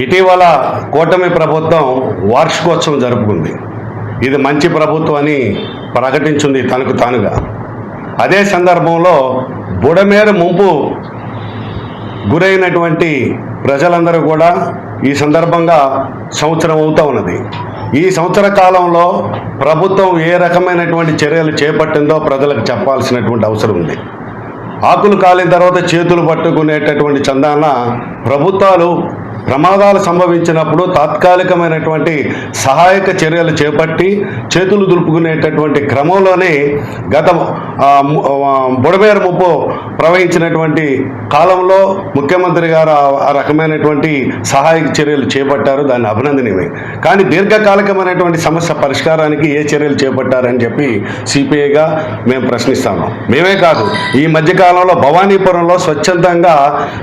ఇటీవల కూటమి ప్రభుత్వం వార్షికోత్సవం జరుపుకుంది. ఇది మంచి ప్రభుత్వం అని ప్రకటించింది తనకు తానుగా. అదే సందర్భంలో బుడమేర ముంపు గురైనటువంటి ప్రజలందరూ కూడా ఈ సందర్భంగా సంవత్సరం అవుతూ ఉన్నది. ఈ సంవత్సర కాలంలో ప్రభుత్వం ఏ రకమైనటువంటి చర్యలు చేపట్టిందో ప్రజలకు చెప్పాల్సినటువంటి అవసరం ఉంది. ఆకులు కాలిన తర్వాత చేతులు పట్టుకునేటటువంటి చందాన ప్రభుత్వాలు ప్రమాదాలు సంభవించినప్పుడు తాత్కాలికమైనటువంటి సహాయక చర్యలు చేపట్టి చేతులు దులుపుకునేటటువంటి క్రమంలోనే గత ఆ, బుడమేరు ముప్పు ప్రవహించినటువంటి కాలంలో ముఖ్యమంత్రి గారు ఆ- రకమైనటువంటి సహాయక చర్యలు చేపట్టారు. దాన్ని అభినందనీయమే. కానీ దీర్ఘకాలికమైనటువంటి సమస్య పరిష్కారానికి ఏ చర్యలు చేపట్టారని చెప్పి సిపిఐగా మేము ప్రశ్నిస్తాము. మేమే కాదు ఈ మధ్యకాలంలో భవానీపురంలో స్వచ్ఛందంగా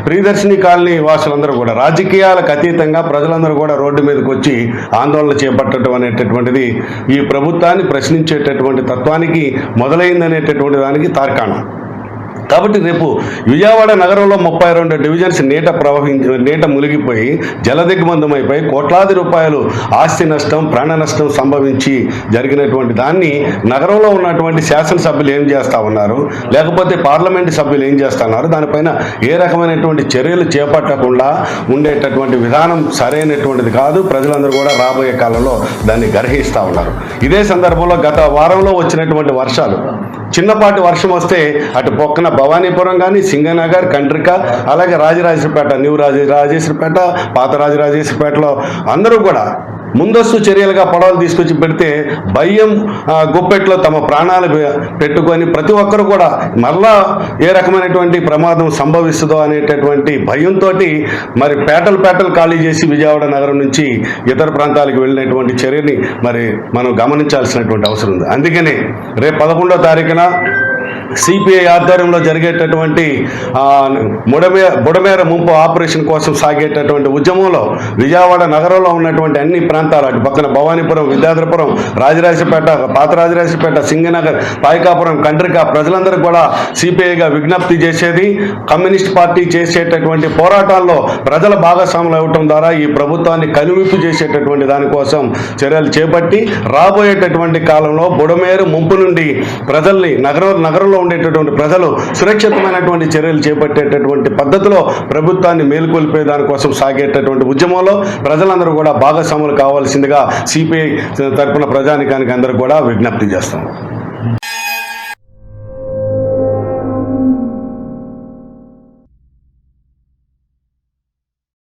ప్రియదర్శిని కాలనీ వాసులందరూ కూడా రాజకీయ రాజకీయాలకు అతీతంగా ప్రజలందరూ కూడా రోడ్డు మీదకి వచ్చి ఆందోళన చేపట్టడం అనేటటువంటిది ఈ ప్రభుత్వాన్ని ప్రశ్నించేటటువంటి తత్వానికి మొదలైందనేటటువంటి దానికి తార్కాణం. కాబట్టి రేపు విజయవాడ నగరంలో ముప్పై రెండు డివిజన్స్ నీట ప్రవహించి నీట మునిగిపోయి జలదిగ్బంధమైపోయి కోట్లాది రూపాయలు ఆస్తి నష్టం ప్రాణ నష్టం సంభవించి జరిగినటువంటి దాన్ని నగరంలో ఉన్నటువంటి శాసనసభ్యులు ఏం చేస్తా ఉన్నారు? లేకపోతే పార్లమెంట్ సభ్యులు ఏం చేస్తున్నారు దానిపైన ఏ రకమైనటువంటి చర్యలు చేపట్టకుండా ఉండేటటువంటి విధానం సరైనటువంటిది కాదు. ప్రజలందరూ కూడా రాబోయే కాలంలో దాన్ని గ్రహిస్తూ ఉన్నారు. ఇదే సందర్భంలో గత వారంలో వచ్చినటువంటి వర్షాలు చిన్నపాటి వర్షం వస్తే అటు పక్కన భవానీపురం కానీ సింగనగర్ కంట్రిక అలాగే రాజరాజేశ్వరపేట న్యూ రాజ రాజేశ్వరపేట పాత రాజరాజేశ్వరపేటలో అందరూ కూడా ముందస్తు చర్యలుగా పడవలు తీసుకొచ్చి పెడితే భయం గుప్పెట్లో తమ ప్రాణాలు పెట్టుకొని ప్రతి ఒక్కరు కూడా మరలా ఏ రకమైనటువంటి ప్రమాదం సంభవిస్తుందో అనేటటువంటి భయంతో మరి పేటలు పేటలు ఖాళీ చేసి విజయవాడ నగరం నుంచి ఇతర ప్రాంతాలకు వెళ్ళినటువంటి చర్యని మరి మనం గమనించాల్సినటువంటి అవసరం ఉంది. అందుకనే రేపు పదకొండో తారీఖున సిపిఐ ఆధ్వర్యంలో జరిగేటటువంటి బుడమే బుడమేర ముంపు ఆపరేషన్ కోసం సాగేటటువంటి ఉద్యమంలో విజయవాడ నగరంలో ఉన్నటువంటి అన్ని ప్రాంతాలు అటు పక్కన భవానీపురం విద్యాధరపురం రాజరాజపేట పాత రాజరాజపేట సింగనగర్ పాయకాపురం కండ్రిక ప్రజలందరూ కూడా సిపిఐగా విజ్ఞప్తి చేసేది కమ్యూనిస్ట్ పార్టీ చేసేటటువంటి పోరాటాల్లో ప్రజల భాగస్వాములు అవ్వటం ద్వారా ఈ ప్రభుత్వాన్ని కనువిప్పు చేసేటటువంటి దానికోసం చర్యలు చేపట్టి రాబోయేటటువంటి కాలంలో బుడమేరు ముంపు నుండి ప్రజల్ని నగరం నగరంలో ఉండేటటువంటి ప్రజలు సురక్షితమైనటువంటి చర్యలు చేపట్టేటటువంటి పద్ధతిలో ప్రభుత్వాన్ని మేలుకొల్పే దానికోసం సాగేటటువంటి ఉద్యమంలో ప్రజలందరూ కూడా భాగస్వాములు కావాల్సిందిగా సిపిఐ తరపున ప్రజానికానికి అందరూ కూడా విజ్ఞప్తి చేస్తాం